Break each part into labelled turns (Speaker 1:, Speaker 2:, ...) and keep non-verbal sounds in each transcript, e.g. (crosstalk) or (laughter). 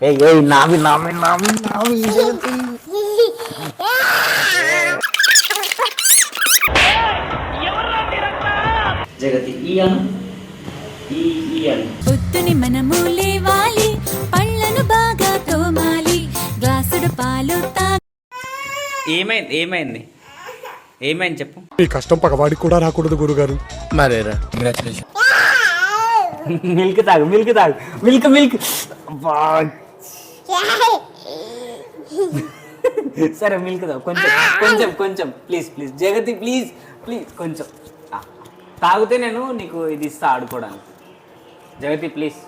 Speaker 1: ఏయ్ ఏయ్ నావి నావి నావి నావి. జగతి జగతి ఇయ్యాను ఈ
Speaker 2: పొద్దుని మనము లేవాలి పళ్ళను బాగా తోమాలి గ్లాసుడు పాలు తా
Speaker 3: ఏమైంది ఏమైంది? ఏమైంది చెప్పు.
Speaker 4: ఈ కష్టం పగవాడికి కూడా రాకూడదు గురుగారు.
Speaker 5: మరేరా? కంగ్రాచులేషన్
Speaker 1: మిల్క్ తాగు మిల్క్ తాగు. Milk milk. అబ్బా. (laughs) సరే మిల్క్ తాగు కొంచెం కొంచెం కొంచెం please please Jagathi please please కొంచెం. తాగితే నేను నీకు ఇది ఇస్తా ఆడుకోవడానికి. జగతి ప్లీజ్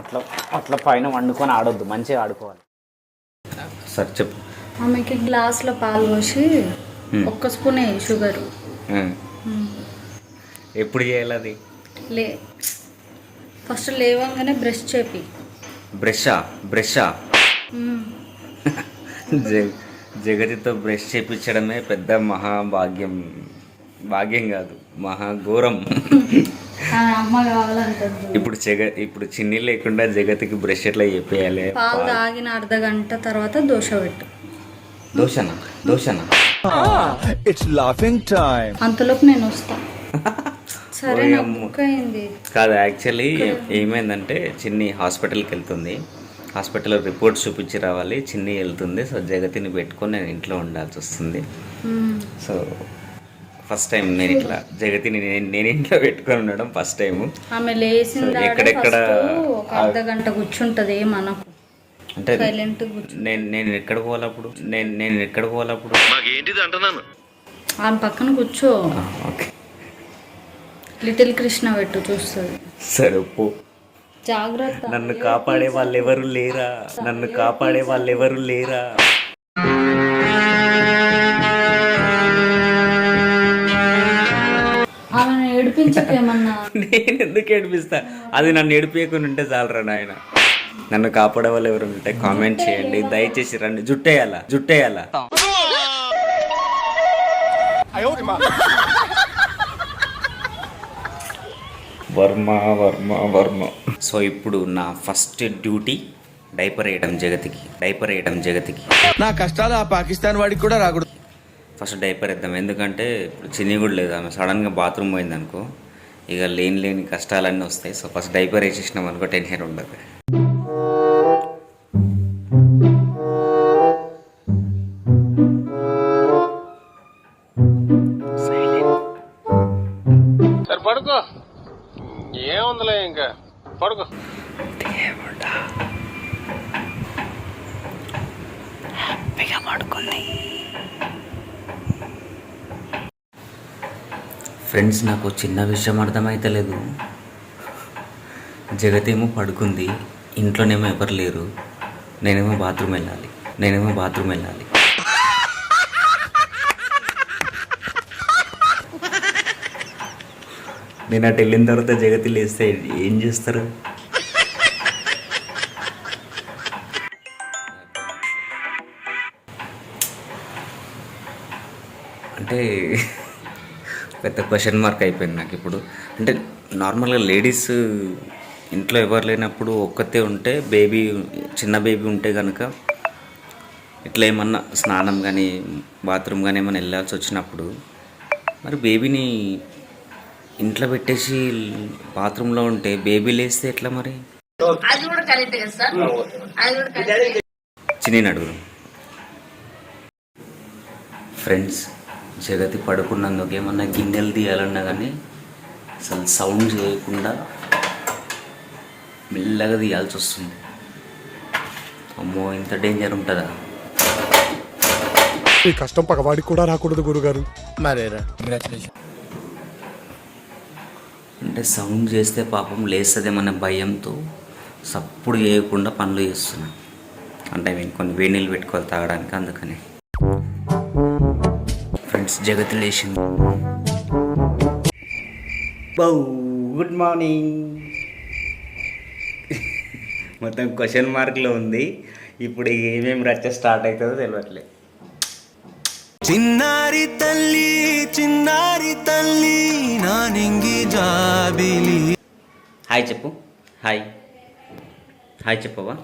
Speaker 1: అట్లా అట్లా పైన వండుకొని ఆడొద్దు మంచిగా ఆడుకోవాలి.
Speaker 3: సరే చెప్పు.
Speaker 6: ఆమెకి గ్లాస్లో పాలు పోసి ఒక్క స్పూనే షుగర్.
Speaker 3: ఎప్పుడు చేయాలి అది?
Speaker 6: లే ఫస్ట్ లేవంగానే బ్రష్ చేపి.
Speaker 3: బ్రషా? బ్రషా? జగతితో బ్రష్ చేపించడమే పెద్ద మహాభాగ్యం. భాగ్యం కాదు మహాఘోరం.
Speaker 6: ఆ అమ్మ కావాలంటుంది.
Speaker 3: ఇప్పుడు జగ ఇప్పుడు చిన్ని లేకుండా జగతికి బ్రష్ ఎట్లా చెప్పేయాలి
Speaker 6: పాలు తాగిన అర్ధ గంట తర్వాత దోశ పెట్టు.
Speaker 3: దోషనా దోషనా
Speaker 5: ఇట్స్ లాఫింగ్ టైం
Speaker 6: అంతలోపు నేను వస్తా. (laughs) సరే
Speaker 3: కాదు యాక్చువల్లీ ఏమైందంటే చిన్ని హాస్పిటల్కి వెళ్తుంది. హాస్పిటల్లో రిపోర్ట్స్ చూపించి రావాలి. చిన్ని వెళ్తుంది. సో జగతిని పెట్టుకొని నేను ఇంట్లో ఉండాల్సి వస్తుంది. సో ఫస్ట్ టైం నేను ఇట్లా జగతిని నేను నేను ఇంట్లో పెట్టుకొని ఉండడం ఫస్ట్ టైము.
Speaker 6: ఆమె లేచిన
Speaker 3: సో ఎక్కడెక్కడ
Speaker 6: ఒక అర్ధ గంట కూర్చుంటది ఏమనకు
Speaker 3: అంటే నేను నేను ఎక్కడ పోవాలప్పుడు? నేను నేను ఎక్కడ పోవాలప్పుడు?
Speaker 6: ఆమె పక్కన కూర్చో.
Speaker 3: ఓకే.
Speaker 6: లిటిల్ కృష్ణ పెట్టు చూస్తుంది.
Speaker 3: సరే పో.
Speaker 6: జాగ్రత్త.
Speaker 3: నన్ను కాపాడే వాళ్ళు ఎవరు లేరా? నన్ను కాపాడే వాళ్ళు ఎవరు లేరా?
Speaker 6: ఆమెను ఏడిపించకేమన్నా
Speaker 3: నేను ఎందుకు ఏడిపిస్తా? అది నన్ను ఏడిపించకుండా ఉంటే చాలరా నాయన. నన్ను కాపాడే వాళ్ళు ఎవరు ఉంటే కామెంట్ చేయండి. దయచేసి రండి. జుట్టేయాలా? జుట్టేయాలా? వర్మ వర్మ వర్మ. సో ఇప్పుడు నా ఫస్ట్ డ్యూటీ డైపర్ వేయడం జగతికి డైపర్ వేయడం జగతికి.
Speaker 5: నా కష్టాలు ఆ పాకిస్తాన్ వాడికి కూడా రాకూడదు.
Speaker 3: ఫస్ట్ డైపర్ వేద్దాం. ఎందుకంటే ఇప్పుడు చిన్ని కూడా లేదు. ఆమె సడన్గా బాత్రూమ్ పోయింది అనుకో ఇక లేని లేని కష్టాలన్నీ వస్తాయి. సో ఫస్ట్ డైపర్ వేసేసినాం అనుకో టెన్షన్ ఉండదు.
Speaker 7: ఏముందిలే ఇంకా. పడుకో.
Speaker 3: ఫ్రెండ్స్ నాకు చిన్న విషయం అర్థమైతలేదు. జగతేమో పడుకుంది ఇంట్లోనేమో ఎవరు లేరు. నేనేమో బాత్రూమ్ వెళ్ళాలి నేనేమో బాత్రూమ్ వెళ్ళాలి. నేను అటు వెళ్ళిన తర్వాత జగతి లేస్తే ఏం చేస్తారు? అంటే పెద్ద క్వశ్చన్ మార్క్ అయిపోయింది నాకు ఇప్పుడు. అంటే నార్మల్గా లేడీస్ ఇంట్లో ఎవరు లేనప్పుడు ఒక్కతే ఉంటే బేబీ చిన్న బేబీ ఉంటే కనుక ఇట్లా ఏమన్నా స్నానం కానీ బాత్రూమ్ కానీ ఏమైనా వెళ్ళాల్సి వచ్చినప్పుడు మరి బేబీని ఇంట్లో పెట్టేసి బాత్రూంలో ఉంటే బేబీ లేస్తే ఎట్లా మరి? చిన్న అడుగురు ఫ్రెండ్స్ జగతి పడుకున్నందుకు ఏమన్నా గిన్నెలు తీయాలన్నా కానీ అసలు సౌండ్ చేయకుండా మెల్లగా తీయాల్సి వస్తుంది. అమ్మో ఇంత డేంజర్ ఉంటుందా?
Speaker 4: ఈ కష్టం పగవాడికి కూడా రాకూడదు గురుగారు.
Speaker 5: మరేరా? కంగ్రాచులేషన్
Speaker 3: అంటే సౌండ్ చేస్తే పాపం లేస్తుందేమన్న భయంతో సప్పుడు చేయకుండా పనులు చేస్తున్నా. అంటే నేను కొన్ని వేడి నీళ్ళు పెట్టుకోవాలి తాగడానికి అందుకని. ఫ్రెండ్స్ జగతి లేచింది. బౌ గుడ్ మార్నింగ్. మొత్తం క్వశ్చన్ మార్క్లో ఉంది. ఇప్పుడు ఏమేమి రచ్చ స్టార్ట్ అవుతుందో తెలియట్లేదు.
Speaker 8: చిన్నారి తల్లి చిన్నారి తల్లి నా నింగి జాబిలి.
Speaker 3: హాయ్ చెప్పు. హాయ్. హాయ్ చెప్పవా?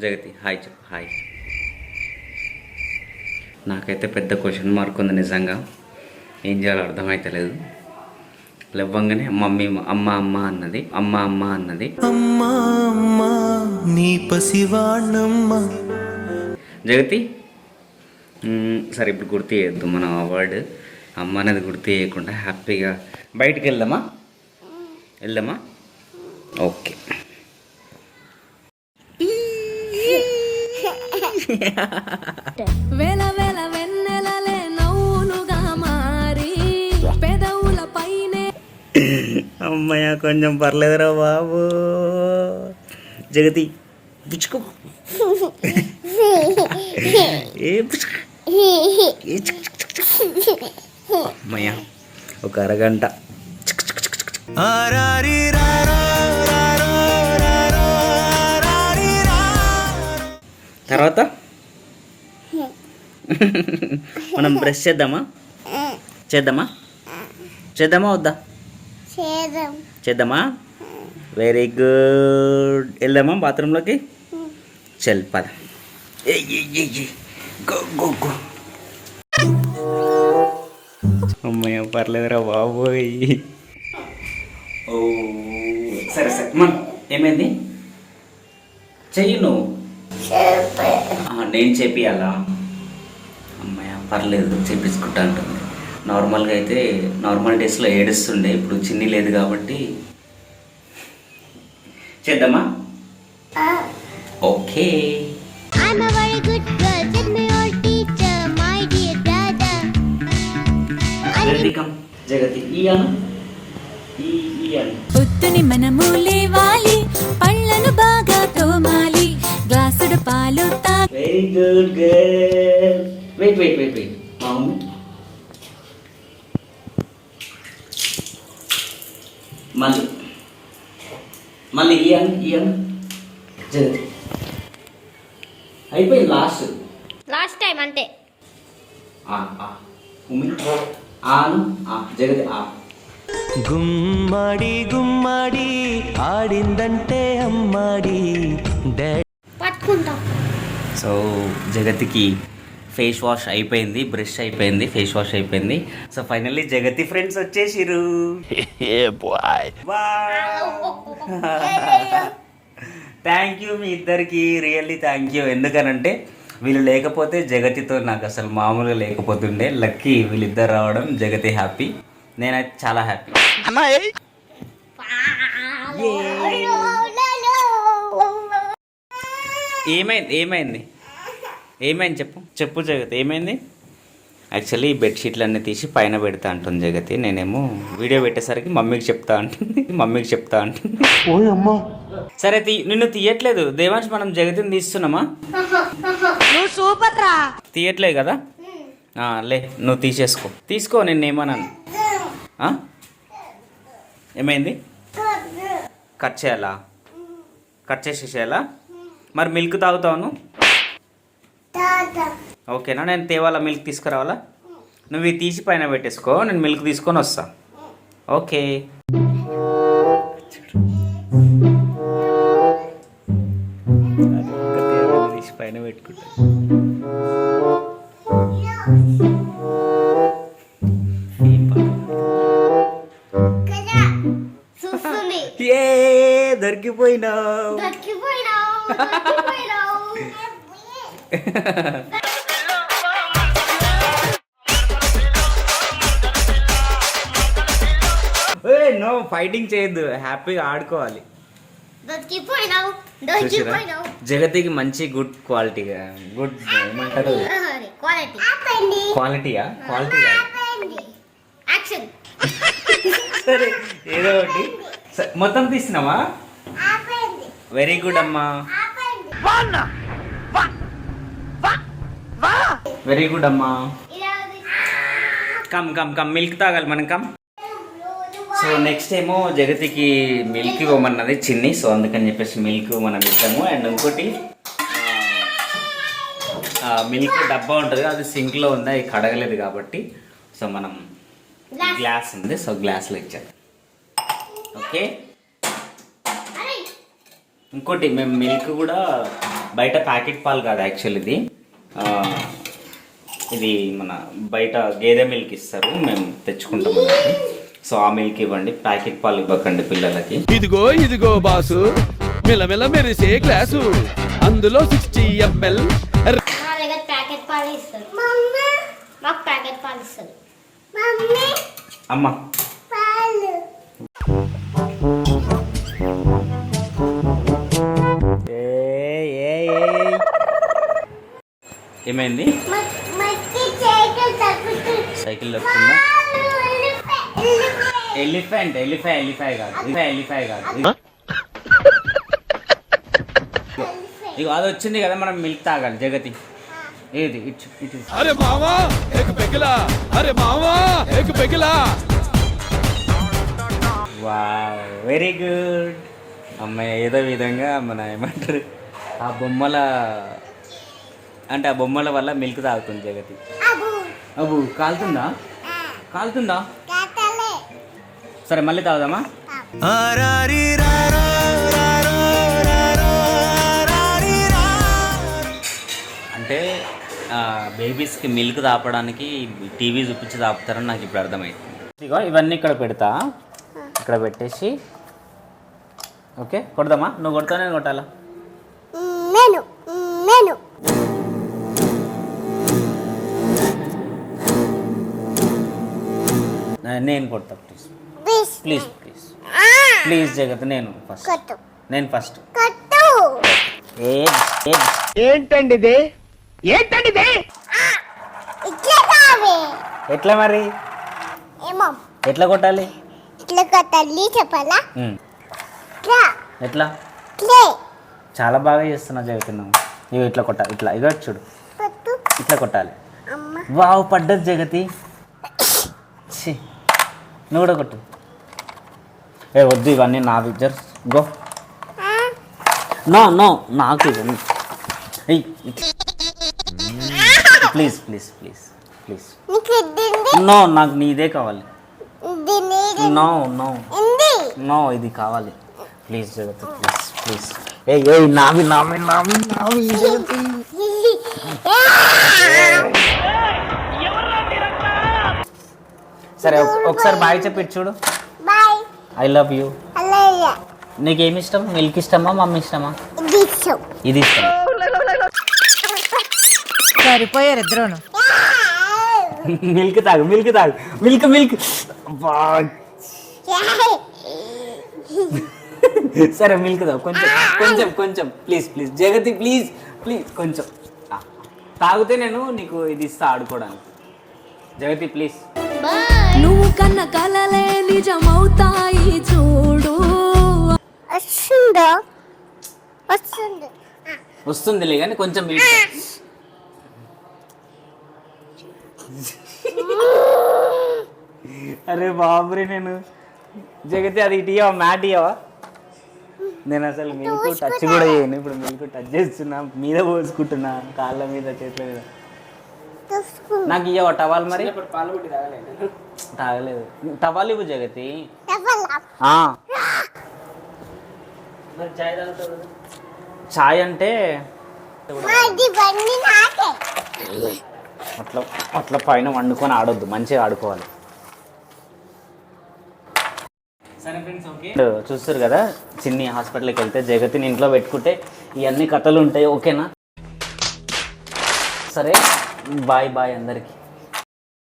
Speaker 3: జగతి హాయ్ చెప్పు. హాయ్. నాకైతే పెద్ద క్వశ్చన్ మార్క్ ఉంది నిజంగా. ఏం చేయాలో అర్థమైతలేదు లేవ్వంగానే మమ్మీ అమ్మ అమ్మ అన్నది. అమ్మ అమ్మ అన్నది.
Speaker 8: అమ్మా అమ్మా నీ పసివాణమ్మా
Speaker 3: జగతి సరే ఇప్పుడు గుర్తు చేయొద్దు మనం అవార్డు అమ్మ అనేది గుర్తు చేయకుండా హ్యాపీగా బయటికి వెళ్దామా? వెళ్దామా? ఓకే.
Speaker 2: వేల వేల వెన్నెలలే నవ్వులుగా మారి పెదవుల పైనే.
Speaker 3: అమ్మయ్య కొంచెం పర్లేదురా బాబు. జగతి పుచ్చుకో. (laughs) ఏ పుచ్చుకో ఏ. అమ్మయ్య ఒక అరగంట. తర్వాత? మనం బ్రష్ చేద్దామా? చేద్దామా? చేద్దామా వద్దా? చేద్దామా? వెరీ గుడ్ వెళ్దామా బాత్రూంలోకి చల్ పద. ఏయ్, అమ్మయ్య పర్లేదురా బాబోయ్. ఓ సరే సరే మన ఏమైంది? చెయ్యి నువ్వు. ఆ, నేను చేపియాలా అమ్మాయ పర్లేదు చేపించుకుంటా అంటుంది. నార్మల్గా అయితే నార్మల్ డేస్లో ఏడుస్తుండే ఇప్పుడు చిన్ని లేదు కాబట్టి. చేద్దామా? ఓకే. జగతి. ఇయ్యాను ఈ ఇయ్యాను
Speaker 2: పొద్దుని మనము లేవాలి పళ్ళను బాగా తోమాలి గ్లాసుడు పాలు తా
Speaker 3: very good girl wait wait wait wait mummy? మళ్ళీ. మళ్ళీ ఇయ్యాను ఇయ్యాను జగతి. అయిపోయింది లాస్ట్.
Speaker 9: లాస్ట్ టైం అంటే
Speaker 3: ఆ ఆ. ఉమ్మి ఆను ఆ జగతి ఆ
Speaker 8: గుమ్మడి గుమ్మడి ఆడిందంటే అమ్మాడి.
Speaker 9: పట్టుకుంటాం.
Speaker 3: సో జగతికి ఫేస్ వాష్ అయిపోయింది బ్రష్ అయిపోయింది ఫేస్ వాష్ అయిపోయింది. సో ఫైనల్లీ జగతి ఫ్రెండ్స్ వచ్చేసిరు థ్యాంక్ యూ మీ ఇద్దరికి. రియల్లీ థ్యాంక్ యూ ఎందుకనంటే వీళ్ళు లేకపోతే జగతితో నాకు అసలు మామూలుగా లేకపోతుండే. లక్కీ వీళ్ళిద్దరు రావడం జగతి హ్యాపీ నేనైతే చాలా హ్యాపీ ఏమైంది? ఏమైంది? ఏమైంది చెప్పు? చెప్పు జగతి ఏమైంది? యాక్చువల్లీ ఈ బెడ్షీట్లు అన్నీ తీసి పైన పెడతా అంటుంది జగతి. నేనేమో వీడియో పెట్టేసరికి మమ్మీకి చెప్తా అంటుంది మమ్మీకి చెప్తా అంటుంది. సరే తీ నిన్ను తీయట్లేదు. దేవాంశ్ మనం జగతిని తీస్తున్నామా? తీయట్లేదు కదా? లే నువ్వు తీసేసుకో. తీసుకో నేను ఏమన్నాను ఏమైంది? కట్ చేయాలా? కట్ చేసేసేయాలా మరి మిల్క్ తాగుతావు నువ్వు? ఓకేనా? నేను తేవాలా మిల్క్ తీసుకురావాలా? నువ్వు తీసి పైన పెట్టేసుకో నేను మిల్క్ తీసుకొని వస్తా. ఓకే. తీసి పైన పెట్టుకుంటా. ఏం దొరికిపోయినావు. (laughs) నో ఫైటింగ్ చేయొద్దు. హ్యాపీగా ఆడుకోవాలి.
Speaker 9: దక్కిపోయినావు
Speaker 3: జగతికి మంచి గుడ్ క్వాలిటీగా గుడ్ ఏమంటారు?
Speaker 9: క్వాలిటీ
Speaker 3: క్వాలిటీయా క్వాలిటీ
Speaker 9: యాక్షన్
Speaker 3: సరే ఏదో ఒకటి. మొత్తం తీసినావా? వెరీ గుడ్ అమ్మా. వెరీ గుడ్ అమ్మా. కమ్ కమ్ కమ్ మిల్క్ తాగాలి మనం కమ్ సో నెక్స్ట్ ఏమో జగతికి మిల్క్ ఇవ్వమన్నది చిన్ని. సో అందుకని చెప్పేసి మిల్క్ మనం ఇస్తాము అండ్ ఇంకోటి మిల్క్ డబ్బా ఉంటుంది అది సింక్లో ఉంది అది కడగలేదు కాబట్టి. సో మనం గ్లాస్ ఉంది. సో గ్లాస్లో ఇచ్చాం ఓకే? ఇంకోటి మేము మిల్క్ కూడా బయట ప్యాకెట్ పాలు కాదు యాక్చువల్ ఇది. ఇది మన బయట గేదె మిల్క్ ఇస్తారు. మేము తెచ్చుకుంటాం. సో ఆ మిల్క్ ఇవ్వండి ప్యాకెట్ పాలు ఇవ్వకండి పిల్లలకి.
Speaker 5: ఇదిగో ఇదిగో బాసు మిలమిల మెరిసే గ్లాసు. అందులో సిక్స్టీ ఎంఎల్
Speaker 9: మా దగ్గర ప్యాకెట్ పాలు ఇస్తారు మాకు ప్యాకెట్ పాలు ఇస్తారు మమ్మీ
Speaker 3: అమ్మ.
Speaker 9: పాలు.
Speaker 3: ఏమైంది?
Speaker 9: సైకిల్ పాలు.
Speaker 3: ఎలిఫెంట్ ఎలిఫై ఎలిఫై కాదు. ఎలిఫై ఎలిఫై కాదు. ఇక అది వచ్చింది కదా మనం మిల్క్ తాగాలి జగతి. ఏది? ఇటు ఇటు
Speaker 5: అరే మావా ఏక్ పెగిలా అరే మావా ఏక్ పెగిలా
Speaker 3: వా వెరీ గుడ్. అమ్మాయి ఏదో విధంగా మన ఏమంటారు ఆ బొమ్మల అంటే ఆ బొమ్మల వల్ల మిల్క్ తాగుతుంది జగతి.
Speaker 9: అబు
Speaker 3: అబ్బు కాలుతుందా? కాలుతుందా? సరే మళ్ళీ తాగుదామా? అంటే బేబీస్కి మిల్క్ తాపడానికి టీవీ చూపించి తాపుతారని నాకు ఇప్పుడు అర్థమైంది. ఇదిగో ఇవన్నీ ఇక్కడ పెడతా. ఇక్కడ పెట్టేసి ఓకే కొడదామా? నువ్వు కొడతా నేను కొట్టాలా?
Speaker 9: నేను నేను
Speaker 3: నే- నేను కొడతా ప్లీజ్ ప్లీజ్ ప్లీజ్ ప్లీజ్ జగత్ నేను ఫస్ట్
Speaker 9: కొట్టు.
Speaker 3: నేను ఫస్ట్
Speaker 9: కొట్టు!
Speaker 3: ఏ ఏ?
Speaker 8: ఏంటండి ఏంటండి
Speaker 3: ఎట్లా మరి? ఎట్లా కొట్టాలి?
Speaker 9: ఇట్లా కొట్టాలి చెప్పాలా?
Speaker 3: ఎట్లా?
Speaker 9: ఇట్లే.
Speaker 3: చాలా బాగా చేస్తున్నా జగతున్నావు ఇవి ఇట్లా కొట్టాలి ఇట్లా. ఇగో చూడు.
Speaker 9: కొట్టు.
Speaker 3: ఇట్లా కొట్టాలి.
Speaker 9: అమ్మ.
Speaker 3: వావ్ పడ్డది జగతి ఛీ, నువ్వు కూడా కొట్టు. ఏ వద్దు ఇవన్నీ నావి. జర్ గో. నో నో నాకు ఇవన్నీ. Please please please please. No నాకు నీదే కావాలి. No no. నో ఇది కావాలి. Please Jagathi please please. ఏ ఏ నావి నావి నావి నావి సరే ఒక- ఒకసారి బాయ్ చెప్పి చూడు. I love you. నీకేమి ఇష్టం మిల్క్ ఇష్టమా మమ్మీ ఇష్టమా ఇది ఇష్టం
Speaker 10: సరిపోయారు ఇద్దరును.
Speaker 3: మిల్క్ తాగు మిల్క్ తాగు. Milk milk. సరే మిల్క్ తాగు. కొంచెం కొంచెం కొంచెం. Please please. Jagathi please please. కొంచెం. తాగితే నేను నీకు ఇది ఇస్తా ఆడుకోవడానికి. జగతి ప్లీజ్.
Speaker 2: నువ్వు కన్న కలలే నిజమవుతాయి చూడు.
Speaker 9: వస్తుందో? వస్తుంది.
Speaker 3: వస్తుందిలే కానీ కొంచెం. అరే బాబురే నేను. జగతి అది ఇటీయవా మ్యాట్ ఇయ్యవా? నేను అసలు మిల్క్ టచ్ కూడా చేయను. ఇప్పుడు మిల్క్ టచ్ చేస్తున్నా మీద పోసుకుంటున్నా కాళ్ళ మీద చేతుల మీద. నాకు ఇయ్యవా టవాల్ మరి? తాగలేదు. టవాల్ ఇవ్వు జగతి. ఆ. చాయ్ అంటే? అట్లా అట్లా పైన వండుకొని ఆడొద్దు మంచిగా ఆడుకోవాలి. సరే ఫ్రెండ్స్ ఓకే. చూస్తారు కదా చిన్ని హాస్పిటల్కి వెళ్తే జగతిని ఇంట్లో పెట్టుకుంటే ఇవన్నీ కథలు ఉంటాయి ఓకేనా? సరే. బాయ్ బాయ్ అందరికీ